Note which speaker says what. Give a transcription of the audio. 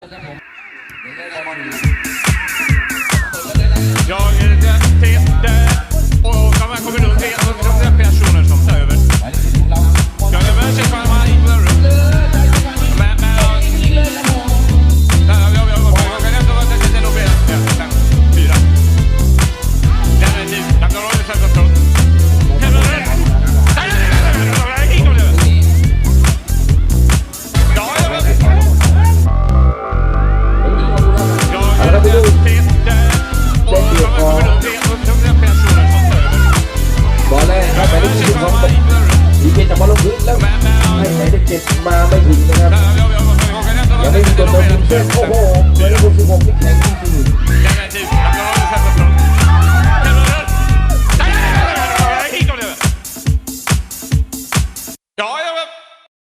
Speaker 1: 大家好，大家好，你好。 ดีเจจากบอลลงพื้นแล้วให้ไหนเด็กๆมาไม่ถึงนะครับยังไม่มีตัวเติมทีมเส้นโอ้โหเบอร์สิบหกที่